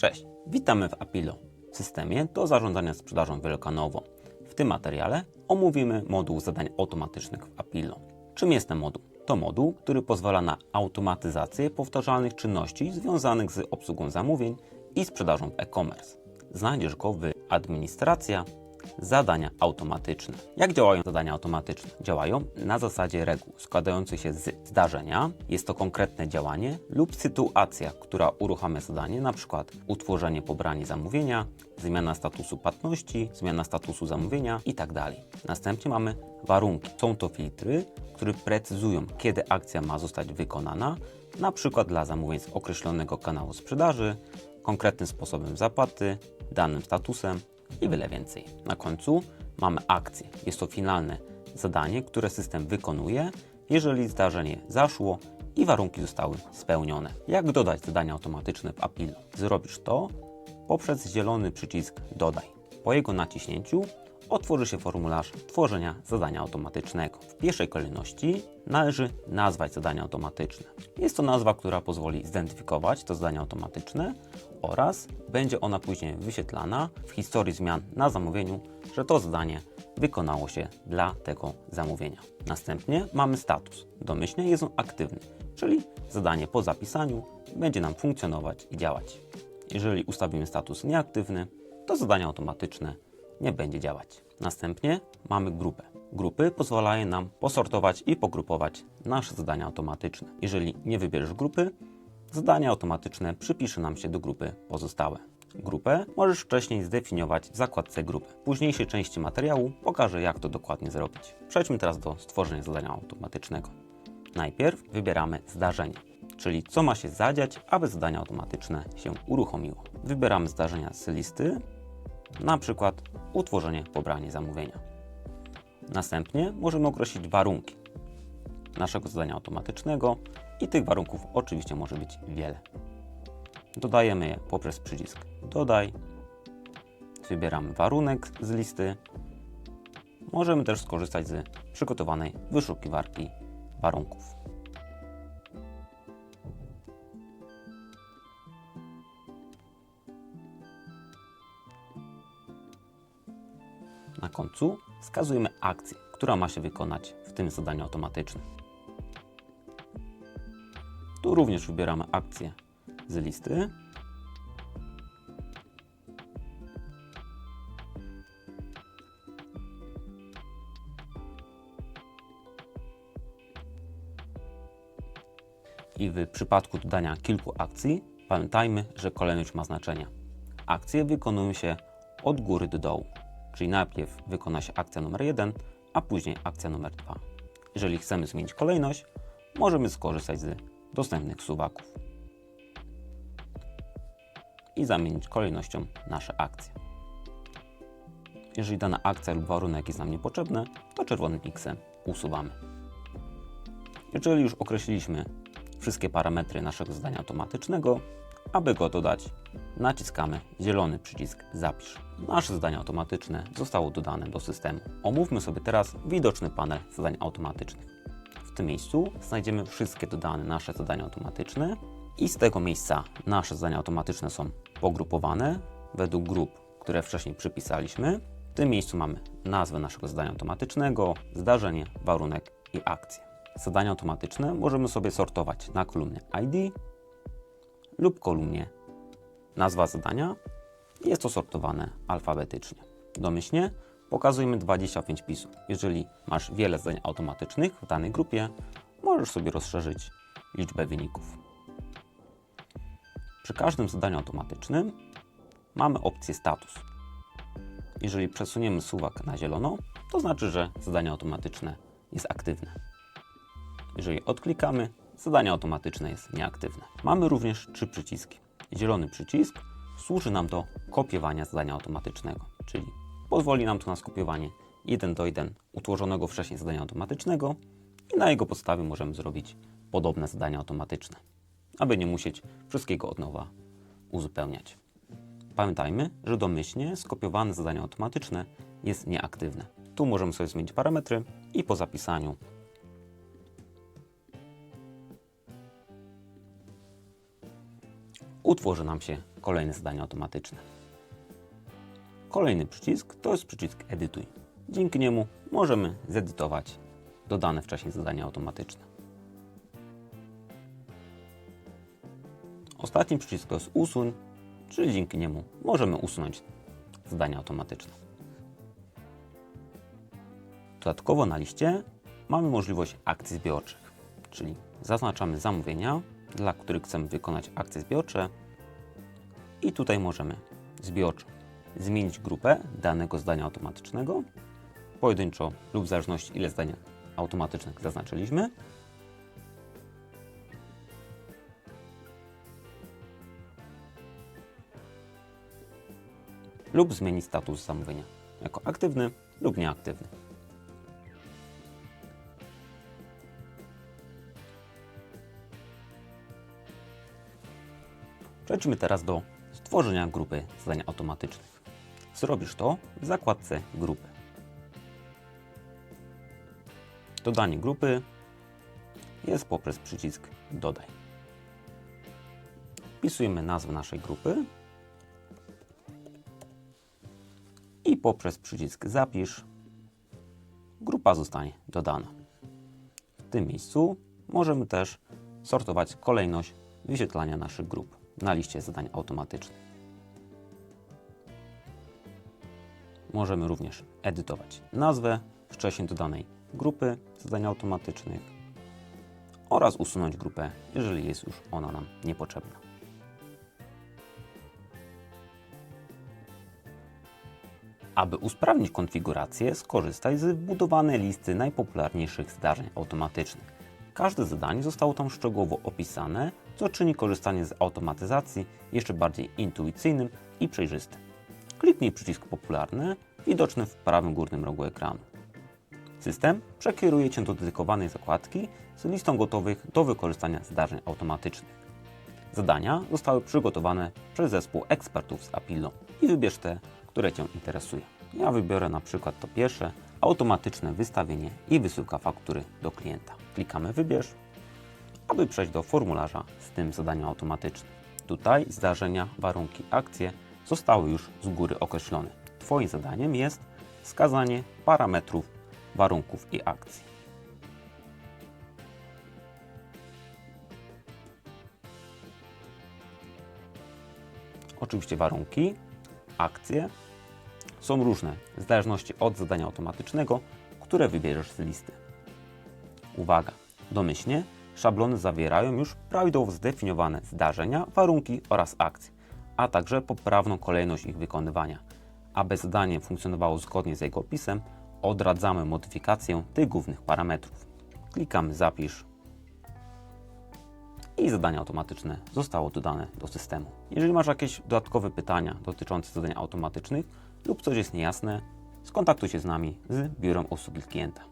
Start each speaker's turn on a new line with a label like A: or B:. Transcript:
A: Cześć, witamy w Apilo, systemie do zarządzania sprzedażą wielokanałową. W tym materiale omówimy moduł zadań automatycznych w Apilo. Czym jest ten moduł? To moduł, który pozwala na automatyzację powtarzalnych czynności związanych z obsługą zamówień i sprzedażą w e-commerce. Znajdziesz go w Administracja, Zadania automatyczne. Jak działają zadania automatyczne? Działają na zasadzie reguł składających się z zdarzenia, jest to konkretne działanie lub sytuacja, która uruchamia zadanie, np. utworzenie, pobranie zamówienia, zmiana statusu płatności, zmiana statusu zamówienia itd. Następnie mamy warunki. Są to filtry, które precyzują, kiedy akcja ma zostać wykonana, np. dla zamówień z określonego kanału sprzedaży, konkretnym sposobem zapłaty, danym statusem i wiele więcej. Na końcu mamy akcję. Jest to finalne zadanie, które system wykonuje, jeżeli zdarzenie zaszło i warunki zostały spełnione. Jak dodać zadania automatyczne w Apilo? Zrobisz to poprzez zielony przycisk Dodaj. Po jego naciśnięciu otworzy się formularz tworzenia zadania automatycznego. W pierwszej kolejności należy nazwać zadanie automatyczne. Jest to nazwa, która pozwoli zidentyfikować to zadanie automatyczne oraz będzie ona później wyświetlana w historii zmian na zamówieniu, że to zadanie wykonało się dla tego zamówienia. Następnie mamy status. Domyślnie jest on aktywny, czyli zadanie po zapisaniu będzie nam funkcjonować i działać. Jeżeli ustawimy status nieaktywny, to zadanie automatyczne nie będzie działać. Następnie mamy grupę. Grupy pozwalają nam posortować i pogrupować nasze zadania automatyczne. Jeżeli nie wybierzesz grupy, zadania automatyczne przypisze nam się do grupy pozostałe. Grupę możesz wcześniej zdefiniować w zakładce grupy. W późniejszej części materiału pokażę, jak to dokładnie zrobić. Przejdźmy teraz do stworzenia zadania automatycznego. Najpierw wybieramy zdarzenie, czyli co ma się zadziać, aby zadanie automatyczne się uruchomiło. Wybieramy zdarzenia z listy, na przykład utworzenie, pobranie zamówienia. Następnie możemy określić warunki naszego zadania automatycznego i tych warunków oczywiście może być wiele. Dodajemy je poprzez przycisk Dodaj. Wybieramy warunek z listy. Możemy też skorzystać z przygotowanej wyszukiwarki warunków. Na końcu wskazujemy akcję, która ma się wykonać w tym zadaniu automatycznym. Tu również wybieramy akcję z listy. I w przypadku dodania kilku akcji pamiętajmy, że kolejność ma znaczenie. Akcje wykonują się od góry do dołu, czyli najpierw wykona się akcja numer 1, a później akcja numer 2. Jeżeli chcemy zmienić kolejność, możemy skorzystać z dostępnych suwaków i zamienić kolejnością nasze akcje. Jeżeli dana akcja lub warunek jest nam niepotrzebny, to czerwonym X usuwamy. Jeżeli już określiliśmy wszystkie parametry naszego zadania automatycznego, aby go dodać, naciskamy zielony przycisk Zapisz. Nasze zadanie automatyczne zostało dodane do systemu. Omówmy sobie teraz widoczny panel zadań automatycznych. W tym miejscu znajdziemy wszystkie dodane nasze zadania automatyczne i z tego miejsca nasze zadania automatyczne są pogrupowane według grup, które wcześniej przypisaliśmy. W tym miejscu mamy nazwę naszego zadania automatycznego, zdarzenie, warunek i akcję. Zadania automatyczne możemy sobie sortować na kolumnie ID lub kolumnie nazwa zadania jest to sortowane alfabetycznie. Domyślnie pokazujemy 25 pisów. Jeżeli masz wiele zadań automatycznych w danej grupie, możesz sobie rozszerzyć liczbę wyników. Przy każdym zadaniu automatycznym mamy opcję status. Jeżeli przesuniemy suwak na zielono, to znaczy, że zadanie automatyczne jest aktywne. Jeżeli odklikamy, zadanie automatyczne jest nieaktywne. Mamy również trzy przyciski. Zielony przycisk służy nam do kopiowania zadania automatycznego, czyli pozwoli nam to na skopiowanie 1 do 1 utworzonego wcześniej zadania automatycznego i na jego podstawie możemy zrobić podobne zadania automatyczne, aby nie musieć wszystkiego od nowa uzupełniać. Pamiętajmy, że domyślnie skopiowane zadanie automatyczne jest nieaktywne. Tu możemy sobie zmienić parametry i po zapisaniu utworzy nam się kolejne zadanie automatyczne. Kolejny przycisk to jest przycisk Edytuj. Dzięki niemu możemy zedytować dodane wcześniej zadania automatyczne. Ostatni przycisk to jest Usuń, czyli dzięki niemu możemy usunąć zadania automatyczne. Dodatkowo na liście mamy możliwość akcji zbiorczych, czyli zaznaczamy zamówienia, dla których chcemy wykonać akcje zbiorcze i tutaj możemy zbiorczo zmienić grupę danego zdania automatycznego, pojedynczo lub w zależności ile zdań automatycznych zaznaczyliśmy. lub zmienić status zamówienia jako aktywny lub nieaktywny. Przejdźmy teraz do stworzenia grupy zadań automatycznych. Zrobisz to w zakładce grupy. Dodanie grupy jest poprzez przycisk Dodaj. Wpisujemy nazwę naszej grupy i poprzez przycisk Zapisz grupa zostanie dodana. W tym miejscu możemy też sortować kolejność wyświetlania naszych grup na liście zadań automatycznych. Możemy również edytować nazwę wcześniej dodanej grupy zadań automatycznych oraz usunąć grupę, jeżeli jest już ona nam niepotrzebna. Aby usprawnić konfigurację, skorzystaj z wbudowanej listy najpopularniejszych zdarzeń automatycznych. Każde zadanie zostało tam szczegółowo opisane, co czyni korzystanie z automatyzacji jeszcze bardziej intuicyjnym i przejrzystym. Kliknij przycisk popularny widoczny w prawym górnym rogu ekranu. System przekieruje Cię do dedykowanej zakładki z listą gotowych do wykorzystania zdarzeń automatycznych. Zadania zostały przygotowane przez zespół ekspertów z Apillo i wybierz te, które Cię interesują. Ja wybiorę na przykład to pierwsze, automatyczne wystawienie i wysyłka faktury do klienta. Klikamy Wybierz, aby przejść do formularza z tym zadaniem automatycznym. Tutaj zdarzenia, warunki, akcje zostały już z góry określone. Twoim zadaniem jest wskazanie parametrów, warunków i akcji. Oczywiście warunki, akcje są różne w zależności od zadania automatycznego, które wybierzesz z listy. Uwaga! Domyślnie szablony zawierają już prawidłowo zdefiniowane zdarzenia, warunki oraz akcje, a także poprawną kolejność ich wykonywania. Aby zadanie funkcjonowało zgodnie z jego opisem, odradzamy modyfikację tych głównych parametrów. Klikamy Zapisz i zadanie automatyczne zostało dodane do systemu. Jeżeli masz jakieś dodatkowe pytania dotyczące zadań automatycznych lub coś jest niejasne, skontaktuj się z nami z Biurem Obsługi Klienta.